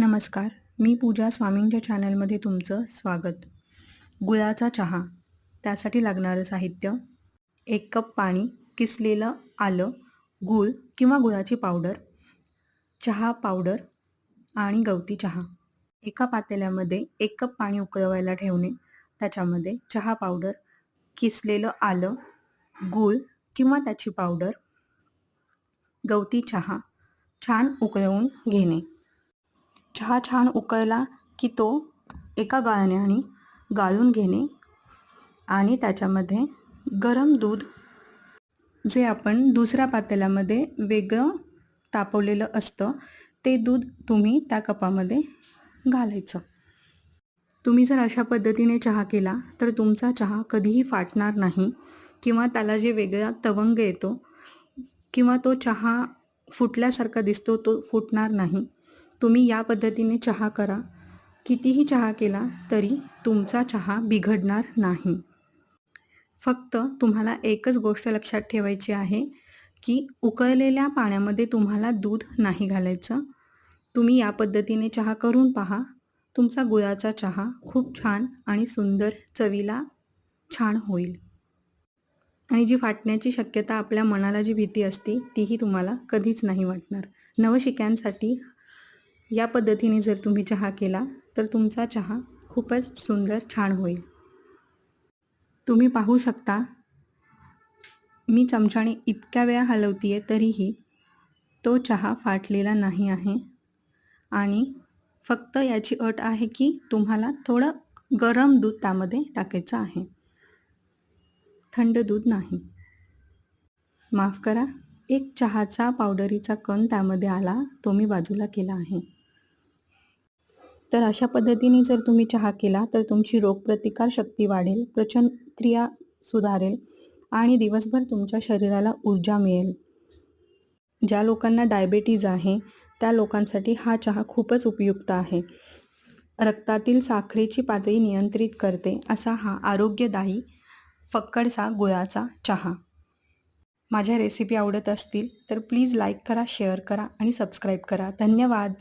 नमस्कार मी पूजा स्वामींच्या चॅनलमध्ये तुमचं स्वागत. गुळाचा चहा त्यासाठी लागणारं साहित्य एक कप पाणी किसलेलं आलं गूळ किंवा गुळाची पावडर चहा पावडर आणि गवती चहा. एका पातेल्यामध्ये एक कप पाणी उकळवायला ठेवणे त्याच्यामध्ये चहा पावडर किसलेलं आलं गूळ किंवा त्याची पावडर गवती चहा छान उकळवून घेणे. चहा छान उकळला की तो एका गाळण्याने गाळून घेणे आणि त्याच्यामध्ये गरम दूध जे आपण दुसऱ्या पातेल्यामध्ये वेगळं तापवलेलं असतं ते दूध तुम्ही त्या कपामध्ये घालायचं. तुम्ही जर अशा पद्धतीने चहा केला तर तुमचा चहा कधीही फाटणार नाही किंवा त्याला जे वेगळा तवंग येतो किंवा तो चहा फुटल्यासारखा दिसतो तो फुटणार नाही. तुम्ही या पद्धतीने चहा करा. कितीही चहा केला तरी तुमचा चहा बिघडणार नाही. फक्त तुम्हाला एकच गोष्ट लक्षात ठेवायची आहे की उकळलेल्या पाण्यामध्ये तुम्हाला दूध नाही घालायचं. तुम्ही या पद्धतीने चहा करून पहा. तुमचा गुळाचा चहा खूप छान आणि सुंदर चवीला छान होईल. आणि जी फाटण्याची शक्यता आपल्या मनाला जी भीती असते तीही तुम्हाला कधीच नाही वाटणार. नवशिक्यांसाठी या पद्धतीने जर तुम्ही चहा केला तर तुमचा चहा खूपच सुंदर छान होईल. तुम्ही पाहू शकता मी चमच्याने इतक्या वेळा हलवते आहे तरीही तो चहा फाटलेला नाही आहे. आणि फक्त याची अट आहे की तुम्हाला थोडं गरम दूध त्यामध्ये टाकायचं आहे. थंड दूध नाही. माफ करा एक चहाचा पावडरीचा कण त्यामध्ये आला तो मी बाजूला केला आहे. तर अशा पद्धतीने जर तुम्ही चहा केला तर तुमची रोगप्रतिकार शक्ती वाढेल प्रचन क्रिया सुधारेल आणि दिवसभर तुमच्या शरीराला ऊर्जा मिळेल. ज्या लोकांना डायबेटीज आहे त्या लोकांसाठी हा चहा खूपच उपयुक्त आहे. रक्तातील साखरेची पातळी नियंत्रित करते असा हा आरोग्यदायी फक्कडचा गुळाचा चहा. माझ्या रेसिपी आवडत असतील तर प्लीज लाईक करा शेअर करा आणि सबस्क्राईब करा. धन्यवाद!